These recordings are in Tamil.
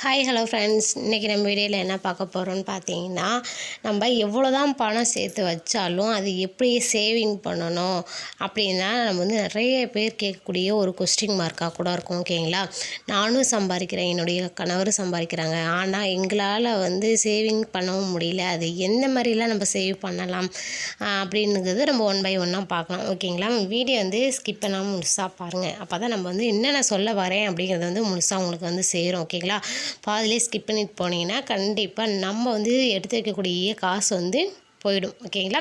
ஹாய் ஹலோ ஃப்ரெண்ட்ஸ் இன்றைக்கி நம்ம வீடியோவில் என்ன பார்க்க போகிறோம்னு பார்த்தீங்கன்னா நம்ம எவ்வளோ தான் பணம் சேர்த்து வச்சாலும் அது எப்படி சேவிங் பண்ணணும் அப்படின்னா நம்ம வந்து நிறைய பேர் கேட்கக்கூடிய ஒரு கொஸ்டின் மார்க்காக கூட இருக்கும் ஓகேங்களா நானும் சம்பாதிக்கிறேன். என்னுடைய கணவரும் சம்பாதிக்கிறாங்க. ஆனால் எங்களால் வந்து சேவிங் பண்ணவும் முடியல. அது எந்த மாதிரிலாம் நம்ம சேவ் பண்ணலாம் அப்படிங்கிறது அப்படின்னுங்கிறது நம்ம ஒன் பை ஒன்னாக பார்க்கலாம் ஓகேங்களா வீடியோ வந்து ஸ்கிப் பண்ணாமல் முழுசாக பாருங்கள் அப்போ தான் நம்ம வந்து என்னென்ன சொல்ல வரேன் அப்படிங்கிறது வந்து முழுசாக உங்களுக்கு வந்து சேரும் ஓகேங்களா பாதிலே ஸ்கிப் பண்ணிட்டு போனீங்கன்னா கண்டிப்பாக நம்ம வந்து எடுத்து வைக்கக்கூடிய காசு வந்து போயிடும். ஓகேங்களா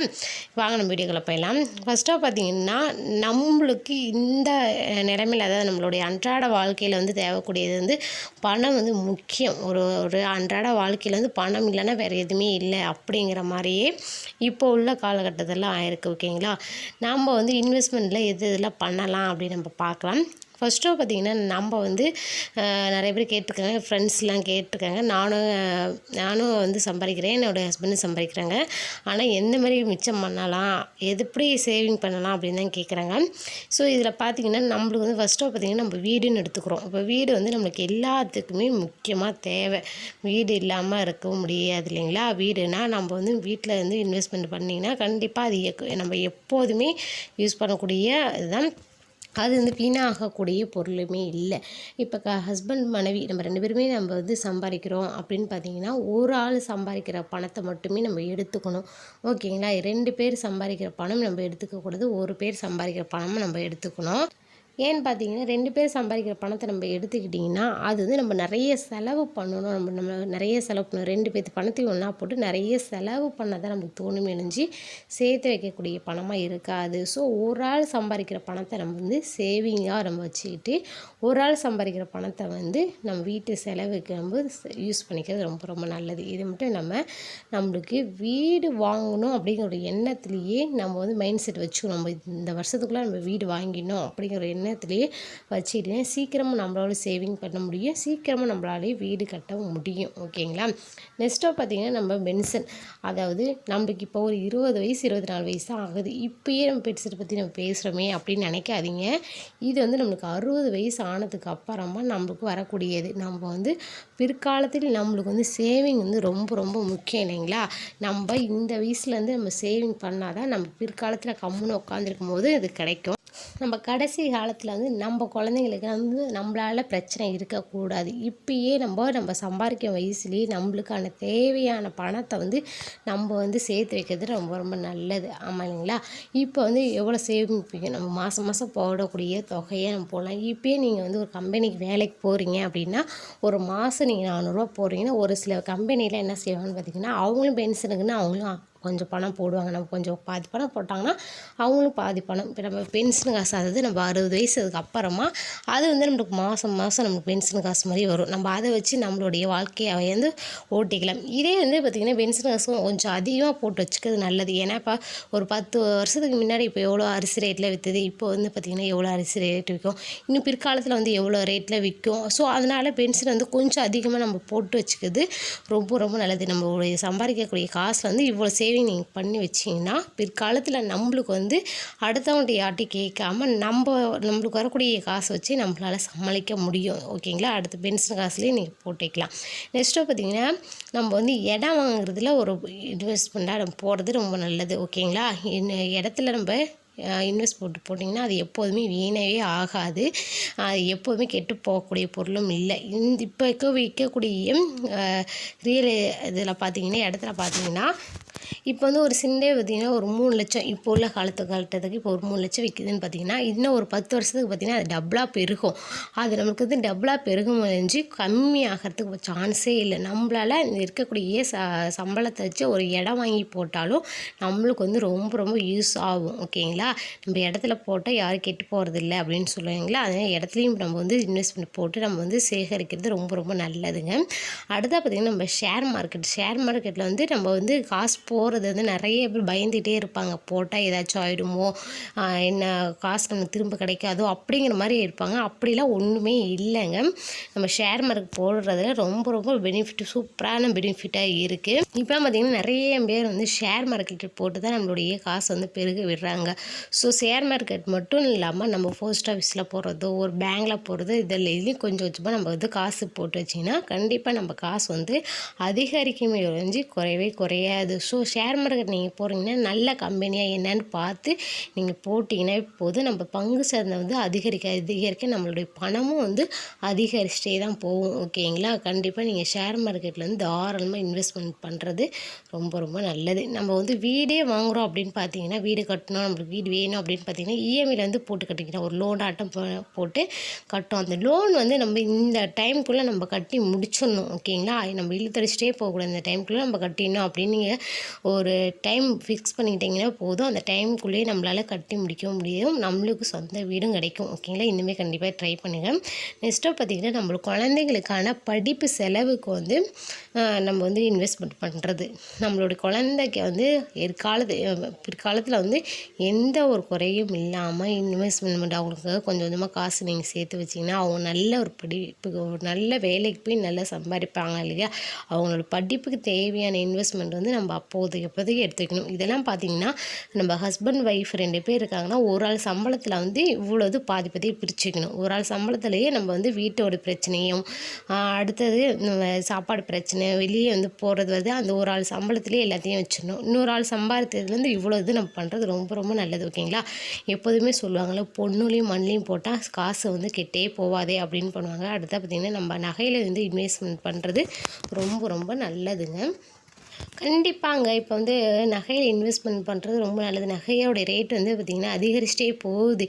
வாங்க நம்ம வீடியோக்குள்ள போயிடலாம். ஃபஸ்ட்டாக பார்த்தீங்கன்னா நம்மளுக்கு இந்த நிலைமையில் அதாவது நம்மளுடைய அன்றாட வாழ்க்கையில் வந்து தேவைக்கூடியது வந்து பணம் வந்து முக்கியம். ஒரு ஒரு அன்றாட வாழ்க்கையில் வந்து பணம் இல்லைன்னா வேறு எதுவுமே இல்லை அப்படிங்கிற மாதிரியே இப்போ உள்ள காலகட்டத்தில் ஆயிருக்கு. ஓகேங்களா நாம் வந்து இன்வெஸ்ட்மெண்ட்டில் எது இதெல்லாம் பண்ணலாம் அப்படின்னு நம்ம பார்க்கலாம். ஃபஸ்ட்டு பார்த்திங்கன்னா நம்ம வந்து நிறைய பேர் கேட்டிருக்காங்க ஃப்ரெண்ட்ஸ்லாம் கேட்டிருக்காங்க. நானும் நானும் வந்து சம்பாதிக்கிறேன் என்னோடய ஹஸ்பண்டும் சம்பாதிக்கிறாங்க. ஆனால் எந்த மாதிரி மிச்சம் பண்ணலாம்? எது எப்படி சேவிங் பண்ணலாம்? அப்படின்னு தான் கேட்குறாங்க. ஸோ இதில் பார்த்தீங்கன்னா நம்மளுக்கு வந்து ஃபஸ்ட்டு பார்த்தீங்கன்னா நம்ம வீடுன்னு எடுத்துக்கிறோம். இப்போ வீடு வந்து நம்மளுக்கு எல்லாத்துக்குமே முக்கியமாக தேவை. வீடு இல்லாமல் இருக்கவும் முடியாது இல்லைங்களா? வீடுனா நம்ம வந்து வீட்டில் வந்து இன்வெஸ்ட்மெண்ட் பண்ணிங்கன்னா கண்டிப்பாக அது நம்ம எப்போதுமே யூஸ் பண்ணக்கூடிய இதுதான். அது வந்து வீணாகக்கூடிய பொருளுமே இல்லை. இப்போ க ஹஸ்பண்ட் மனைவி நம்ம ரெண்டு பேருமே நம்ம வந்து சம்பாதிக்கிறோம் அப்படின்னு பார்த்தீங்கன்னா ஒரு ஆள் சம்பாதிக்கிற பணத்தை மட்டுமே நம்ம எடுத்துக்கணும். ஓகேங்களா? ரெண்டு பேர் சம்பாதிக்கிற பணம் நம்ம எடுத்துக்கக்கூடாது. ஒரு பேர் சம்பாதிக்கிற பணமும் நம்ம எடுத்துக்கணும். ஏன்னு பார்த்தீங்கன்னா ரெண்டு பேர் சம்பாதிக்கிற பணத்தை நம்ம எடுத்துக்கிட்டிங்கன்னா அது வந்து நம்ம நிறைய செலவு பண்ணணும். நம்ம நம்ம நிறைய செலவு பண்ணணும். ரெண்டு பேர்த்து பணத்தையும் ஒன்றா போட்டு நிறைய செலவு பண்ண தான் நமக்கு தோணும் இணைஞ்சு சேர்த்து வைக்கக்கூடிய பணமாக இருக்காது. ஸோ ஒரு ஆள் சம்பாதிக்கிற பணத்தை நம்ம வந்து சேவிங்காக நம்ம வச்சுக்கிட்டு ஒரு ஆள் சம்பாதிக்கிற பணத்தை வந்து நம்ம வீட்டு செலவுக்கு நம்ம யூஸ் பண்ணிக்கிறது ரொம்ப ரொம்ப நல்லது. இது மட்டும் நம்ம நம்மளுக்கு வீடு வாங்கணும் அப்படிங்கிற ஒரு எண்ணத்துலேயே நம்ம வந்து மைண்ட் செட் வச்சுக்கணும் நம்ம இந்த வருஷத்துக்குள்ளே நம்ம வீடு வாங்கிடணும் அப்படிங்கிற ஒரு எண்ணத்துலேயே வச்சுக்கிட்டு சீக்கிரமாக நம்மளால சேவிங் பண்ண முடியும். சீக்கிரமாக நம்மளாலே வீடு கட்டவும் முடியும். ஓகேங்களா? நெக்ஸ்ட்டாக பார்த்தீங்கன்னா நம்ம பென்ஷன். அதாவது நம்மளுக்கு இப்போ ஒரு இருபது வயசு இருபத்தி நாலு வயசு தான் ஆகுது. இப்போயே நம்ம பென்ஷனை பற்றி நம்ம பேசுகிறோமே அப்படின்னு நினைக்காதீங்க. இது வந்து நம்மளுக்கு அறுபது வயசு ஆனதுக்கு அப்புறமா நம்மளுக்கு வரக்கூடியது. நம்ம வந்து பிற்காலத்தில் நம்மளுக்கு வந்து சேவிங் வந்து ரொம்ப ரொம்ப முக்கியம் இல்லைங்களா? நம்ம இந்த வயசுலேருந்து நம்ம சேவிங் பண்ணால் தான் நம்ம பிற்காலத்தில் கம்முன்னு உட்காந்துருக்கும் போது இது கிடைக்கும். நம்ம கடைசி காலத்தில் வந்து நம்ம குழந்தைங்களுக்கு வந்து நம்மளால பிரச்சனை இருக்கக்கூடாது. இப்பயே நம்ம நம்ம சம்பாதிக்க வயசுலேயே நம்மளுக்கான தேவையான பணத்தை வந்து நம்ம வந்து சேர்த்து வைக்கிறது ரொம்ப ரொம்ப நல்லது. ஆமாம் இல்லைங்களா? இப்போ வந்து எவ்வளோ சேமிப்பீங்க? நம்ம மாதம் மாதம் போடக்கூடிய தொகையை நம்ம போடலாம். இப்பயே நீங்கள் வந்து ஒரு கம்பெனிக்கு வேலைக்கு போகிறீங்க அப்படின்னா ஒரு மாதம் நீங்கள் நானூறுரூவா போடுறீங்கன்னா ஒரு சில கம்பெனியில் என்ன செய்வாங்கன்னு பார்த்தீங்கன்னா அவங்களும் பென்ஷனுக்குன்னு அவங்களும் கொஞ்சம் பணம் போடுவாங்க. நம்ம கொஞ்சம் பாதி பணம் போட்டாங்கன்னா அவங்களும் பாதி பணம். இப்போ நம்ம பென்ஷன் காசு அதாவது நம்ம அறுபது வயசுக்கு அப்புறமா அது வந்து நம்மளுக்கு மாதம் மாதம் நமக்கு பென்ஷன் காசு மாதிரி வரும். நம்ம அதை வச்சு நம்மளுடைய வாழ்க்கையை வந்து ஓட்டிக்கலாம். இதே வந்து பார்த்திங்கன்னா பென்ஷன் காசும் கொஞ்சம் அதிகமாக போட்டு வச்சுக்கிறது நல்லது. ஏன்னா இப்போ ஒரு பத்து வருஷத்துக்கு முன்னாடி இப்போ எவ்வளோ அரிசி ரேட்டில் விற்றுது இப்போ வந்து பார்த்திங்கன்னா எவ்வளோ அரிசி ரேட் விற்கும் இன்னும் பிற்காலத்தில் வந்து எவ்வளோ ரேட்டில் விற்கும் ஸோ அதனால் பென்ஷன் வந்து கொஞ்சம் அதிகமாக நம்ம போட்டு வச்சுக்கிறது ரொம்ப ரொம்ப நல்லது. நம்மளுடைய சம்பாதிக்கக்கூடிய காசு வந்து இவ்வளோ சேவிங் நீங்கள் பண்ணி வச்சிங்கன்னா பிற்காலத்தில் நம்மளுக்கு வந்து அடுத்தவங்கள்ட்ட யார்ட்டையும் கேட்காம நம்ம நம்மளுக்கு வரக்கூடிய காசை வச்சு நம்மளால் சமாளிக்க முடியும். ஓகேங்களா அடுத்த பென்ஷன் காசுலேயே நீங்கள் போட்டுக்கலாம். நெக்ஸ்ட்டு பார்த்தீங்கன்னா நம்ம வந்து இடம் வாங்குறதுல ஒரு இன்வெஸ்ட்மெண்ட்டாக நம்ம போகிறது ரொம்ப நல்லது. ஓகேங்களா இந்த இடத்துல நம்ம இன்வெஸ்ட் போட்டு போட்டிங்கன்னா அது எப்போதுமே வீணவே ஆகாது. அது எப்போதுமே கெட்டு போகக்கூடிய பொருளும் இல்லை. இந்த இப்போ விற்கக்கூடிய ரியல் இதில் பார்த்தீங்கன்னா இடத்துல பார்த்தீங்கன்னா இப்போ வந்து ஒரு சிண்டே பார்த்தீங்கன்னா ஒரு மூணு லட்சம் இப்போ உள்ள காலத்து காலத்துக்கு இப்போ ஒரு மூணு லட்சம் விற்கிதுன்னு பார்த்தீங்கன்னா இன்னும் ஒரு பத்து வருஷத்துக்கு பார்த்தீங்கன்னா அது டபுளாக பெருகும். அது நமக்கு வந்து டபுளாக பெருகும் முடிஞ்சு கம்மி ஆகிறதுக்கு சான்ஸே இல்லை. நம்மளால் இருக்கக்கூடிய ச சம்பளத்தை வச்சு ஒரு இடம் வாங்கி போட்டாலும் நம்மளுக்கு வந்து ரொம்ப ரொம்ப யூஸ் ஆகும். ஓகேங்களா நம்ம இடத்துல போட்டால் யாரும் கெட்டு போகிறதில்ல அப்படின்னு சொல்லுவீங்களா? அதனால் இடத்துலையும் நம்ம வந்து இன்வெஸ்ட்மெண்ட் போட்டு நம்ம வந்து சேகரிக்கிறது ரொம்ப ரொம்ப நல்லதுங்க. அடுத்தா பார்த்திங்கன்னா நம்ம ஷேர் மார்க்கெட் ஷேர் மார்க்கெட்டில் வந்து நம்ம வந்து காசு போகிறது வந்து நிறைய பேர் பயந்துகிட்டே இருப்பாங்க. போட்டால் ஏதாச்சும் ஆகிடுமோ என்ன காசு நமக்கு திரும்ப கிடைக்காதோ? அப்படிங்கிற மாதிரி இருப்பாங்க. அப்படிலாம் ஒன்றுமே இல்லைங்க. நம்ம ஷேர் மார்க்கெட் போடுறதுல ரொம்ப ரொம்ப பெனிஃபிட் சூப்பரான பெனிஃபிட்டாக இருக்குது இப்போ பார்த்திங்கன்னா நிறைய பேர் வந்து ஷேர் மார்க்கெட் போட்டு தான் நம்மளுடைய காசு வந்து பெருக விடுறாங்க. ஸோ ஷேர் மார்க்கெட் மட்டும் இல்லாமல் நம்ம போஸ்ட் ஆஃபீஸில் போடுறதோ ஒரு பேங்கில் போடுறதோ இதில் இதுலேயும் கொஞ்சம் கொஞ்சமாக நம்ம வந்து காசு போட்டு வச்சிங்கன்னா கண்டிப்பாக நம்ம காசு வந்து அதிகரிக்குமே ஒழிஞ்சு குறையவே குறையாது. ஸோ ஸோ ஷேர் மார்க்கெட் நீங்கள் போகிறீங்கன்னா நல்ல கம்பெனியாக என்னன்னு பார்த்து நீங்கள் போட்டிங்கன்னா போது நம்ம பங்கு சந்தை வந்து அதிகரிக்க அதிகரிக்க நம்மளுடைய பணமும் வந்து அதிகரிச்சிட்டே தான் போகும். ஓகேங்களா கண்டிப்பாக நீங்கள் ஷேர் மார்க்கெட்டில் வந்து தாராளமாக இன்வெஸ்ட்மெண்ட் பண்ணுறது ரொம்ப ரொம்ப நல்லது. நம்ம வந்து வீடே வாங்குகிறோம் அப்படின்னு பார்த்தீங்கன்னா வீடு கட்டணும் நம்மளுக்கு வீடு வேணும் அப்படின்னு பார்த்தீங்கன்னா இஎம்ஐயில் வந்து போட்டு கட்டிக்கிறோம் ஒரு லோன் ஆட்டம் போட்டு கட்டும் அந்த லோன் வந்து நம்ம இந்த டைம்குள்ளே நம்ம கட்டி முடிச்சிடணும். ஓகேங்களா நம்ம இழுத்தடிச்சிட்டே போகக்கூடாது. இந்த டைம்குள்ளே நம்ம கட்டிடணும் அப்படின்னு நீங்கள் ஒரு டைம் ஃபிக்ஸ் பண்ணிக்கிட்டிங்கன்னா போதும். அந்த டைமுக்குள்ளேயே நம்மளால் கட்டி முடிக்க முடியும். நம்மளுக்கு சொந்த வீடும் கிடைக்கும். ஓகேங்களா இனிமேல் கண்டிப்பாக ட்ரை பண்ணுங்கள் நெக்ஸ்ட்டாக பார்த்திங்கன்னா நம்மளுக்கு குழந்தைங்களுக்கான படிப்பு செலவுக்கு வந்து நம்ம வந்து இன்வெஸ்ட்மெண்ட் பண்ணுறது நம்மளுடைய குழந்தைக்கு வந்து எதிர்காலத்து பிற்காலத்தில் வந்து எந்த ஒரு குறையும் இல்லாமல் இன்வெஸ்ட்மெண்ட் அவங்களுக்கு கொஞ்சம் கொஞ்சமாக காசு நீங்கள் சேர்த்து வச்சிங்கன்னா அவங்க நல்ல ஒரு படிப்புக்கு ஒரு நல்ல வேலைக்கு போய் நல்லா சம்பாதிப்பாங்க இல்லையா? அவங்களோட படிப்புக்கு தேவையான இன்வெஸ்ட்மெண்ட் வந்து நம்ம அப்போ அப்போதைக்கு எப்போதைக்கு எடுத்துக்கணும். இதெல்லாம் பார்த்திங்கன்னா நம்ம ஹஸ்பண்ட் ஒய்ஃப் ரெண்டு பேர் இருக்காங்கன்னா ஒரு ஆள் சம்பளத்தில் வந்து இவ்வளோது பாதி பாதி பிரிச்சுக்கணும். ஒரு ஆள் சம்பளத்துலேயே நம்ம வந்து வீட்டோட பிரச்சனையும் அடுத்தது சாப்பாடு பிரச்சனை வெளியே வந்து போகிறது வந்து அந்த ஒரு ஆள் சம்பளத்துலேயே எல்லாத்தையும் வச்சிடணும். இன்னொரு ஆள் சம்பாதித்ததுலேருந்து இவ்வளோ இது நம்ம பண்ணுறது ரொம்ப ரொம்ப நல்லது ஓகேங்களா? எப்போதுமே சொல்லுவாங்கள்ல பொண்ணுலேயும் மண்ணிலையும் போட்டால் காசு வந்து கெட்டே போவாதே அப்படின்னு பண்ணுவாங்க. அடுத்த பார்த்திங்கன்னா நம்ம நகையில் வந்து இன்வெஸ்ட்மெண்ட் பண்ணுறது ரொம்ப ரொம்ப நல்லதுங்க. கண்டிப்பாங்க. இப்போ வந்து நகையில் இன்வெஸ்ட்மெண்ட் பண்ணுறது ரொம்ப நல்லது. நகையோடைய ரேட் வந்து பார்த்திங்கன்னா அதிகரிச்சிட்டே போகுது.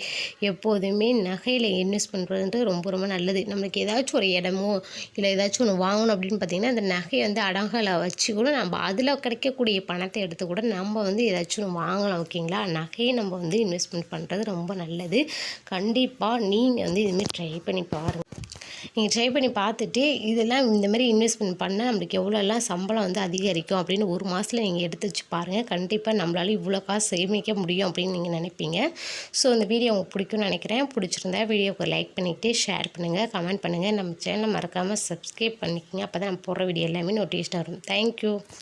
எப்போதுமே நகையில் இன்வெஸ்ட் பண்ணுறதுன்றது ரொம்ப ரொம்ப நல்லது. நம்மளுக்கு ஏதாச்சும் ஒரு இடமோ இல்லை ஏதாச்சும் ஒன்று வாங்கணும் அப்படின்னு பார்த்திங்கன்னா அந்த நகையை வந்து அடங்கலை வச்சு கூட நம்ம அதில் கிடைக்கக்கூடிய பணத்தை எடுத்து கூட நம்ம வந்து ஏதாச்சும் ஒன்று வாங்கலாம் ஓகேங்களா? நகையை நம்ம வந்து இன்வெஸ்ட்மெண்ட் பண்ணுறது ரொம்ப நல்லது. கண்டிப்பாக நீங்கள் வந்து இதுமாரி ட்ரை பண்ணி பாருங்கள் நீங்கள் ட்ரை பண்ணி பார்த்துட்டு இதெல்லாம் இந்த மாதிரி இன்வெஸ்ட்மெண்ட் பண்ணால் நம்மளுக்கு எவ்வளோலாம் சம்பளம் வந்து அதிகரிக்கும் அப்படின்னு ஒரு மாதத்தில் நீங்கள் எடுத்து வச்சு பாருங்கள் கண்டிப்பாக நம்மளால இவ்வளோ காசு சேமிக்க முடியும் அப்படின்னு நீங்கள் நினைப்பீங்க. ஸோ இந்த வீடியோ உங்களுக்கு பிடிக்கும்னு நினைக்கிறேன். பிடிச்சிருந்தா வீடியோவுக்கு லைக் பண்ணிவிட்டு ஷேர் பண்ணுங்கள் கமெண்ட் பண்ணுங்கள் நம்ம சேனலை மறக்காமல் சப்ஸ்கிரைப் பண்ணிக்கோங்க. அப்போ தான் நம்ம போடுற வீடியோ எல்லாமே நோட்டிஃபிகேஷன் வரும். தேங்க்யூ